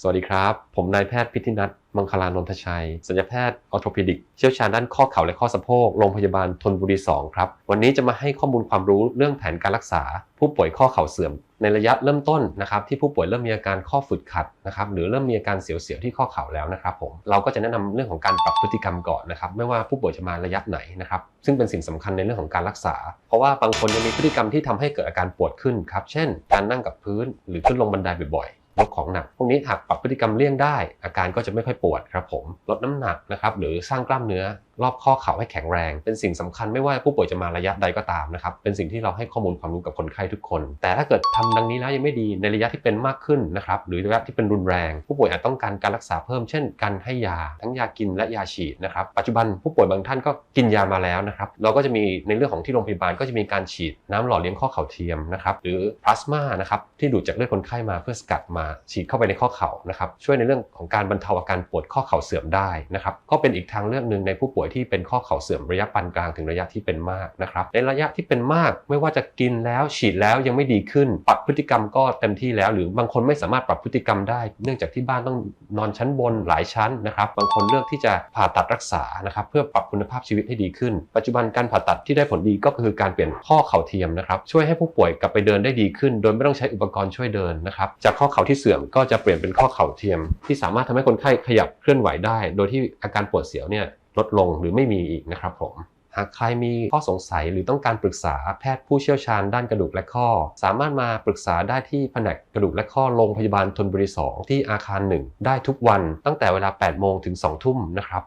สวัสดีครับ ผมนายแพทย์พิธินัทมังคลานนทชัยศัลยแพทย์ออร์โทพ d ดิก เชี่ยวชาญด้านข้อเข่าและข้อสะโพก โรงพยาบาลทนบุรี 2 ครับ วันนี้จะมาให้ข้อมูลความรู้เรื่องแผนการรักษา ผู้ป่วยข้อเข่าเสื่อม ในระยะเริ่มต้นนะครับที่ผู้ป่วยเริ่มมีอาการข้อฝืดขัดนะครับหรือเริ่มมีอาการเสียวๆที่ข้อเข่าแล้วนะครับผมเราก็จะแนะนำเรื่องของการปรับพฤติกรรมก่อนนะครับไม่ว่าผู้ป่วยจะมาระยะไหนนะครับซึ่งเป็นสิ่งสำคัญในเรื่องของการรักษา เพราะว่าบางคนยังมีพฤติกรรมที่ทำให้เกิดอาการปวดขึ้นครับเช่น การนั่งกับพื้น หรือขึ้นลงบันไดบ่อย ลดของหนัก พวกนี้หากปรับพฤติกรรมเลี่ยงได้ อาการก็จะไม่ค่อยปวดครับผมลดน้ำหนักนะครับหรือสร้างกล้ามเนื้อ รอบข้อเข่าให้แข็งแรง เป็นสิ่งสำคัญไม่ว่าผู้ป่วยจะมาระยะใดก็ตามนะครับ เป็นสิ่งที่เราให้ข้อมูลความรู้กับคนไข้ทุกคน แต่ถ้าเกิดทำดังนี้แล้วยังไม่ดีในระยะที่เป็นมากขึ้นนะครับหรือระยะที่เป็นรุนแรง ผู้ป่วยอาจต้องการการรักษาเพิ่มเช่น การให้ยาทั้งยากินและยาฉีดนะครับปัจจุบันผู้ป่วยบางท่านก็กินยามาแล้วนะครับเราก็จะมีในเรื่องของที่โรงพยาบาลก็จะมีการฉีดน้ำหล่อเลี้ยงข้อเข่าเทียมนะครับหรือพลาสมานะครับที่ดูดจากเลือดคนไข้มาเพื่อสกัดมาฉีดเข้าไปในข้อเข่านะครับช่วยในเรื่องของการบรรเทาอาการปวดข้อเข่าเสื่อมได้นะครับก็เป็นอีกทางเลือกหนึ่งในผู้ป่วยที่เป็นข้อเข่าเสื่อมระยะปานกลางถึงระยะที่เป็นมากนะครับ ในระยะที่เป็นมากไม่ว่าจะกินแล้วฉีดแล้วยังไม่ดีขึ้น ปรับพฤติกรรมก็เต็มที่แล้ว หรือบางคนไม่สามารถปรับพฤติกรรมได้ เนื่องจากที่บ้านต้องนอนชั้นบนหลายชั้นนะครับบางคนเลือกที่จะผ่าตัดรักษานะครับเพื่อปรับคุณภาพชีวิตให้ดีขึ้น ปัจจุบันการผ่าตัดที่ได้ผลดีก็คือการเปลี่ยนข้อเข่าเทียมนะครับช่วยให้ผู้ป่วยกลับไปเดินได้ดีขึ้น โดยไม่ต้องใช้อุปกรณ์ช่วยเดินนะครับจากข้อเข่าที่เสื่อมก็จะเปลี่ยนเป็นข้อเข่าเทียม ที่สามารถทำให้คนไข้ขยับเคลื่อนไหวได้ โดยที่อาการปวดเสียวเนี่ย ลดลงหรือไม่มีอีกนะครับผมหากใครมีข้อสงสัยหรือต้องการปรึกษาแพทย์ผู้เชี่ยวชาญด้านกระดูกและข้อ สามารถมาปรึกษาได้ที่แผนกกระดูกและข้อโรงพยาบาลทนบุรี 2 ที่อาคาร 1 ได้ทุกวันตั้งแต่เวลา 8 โมงถึง 2 ทุ่มนะครับ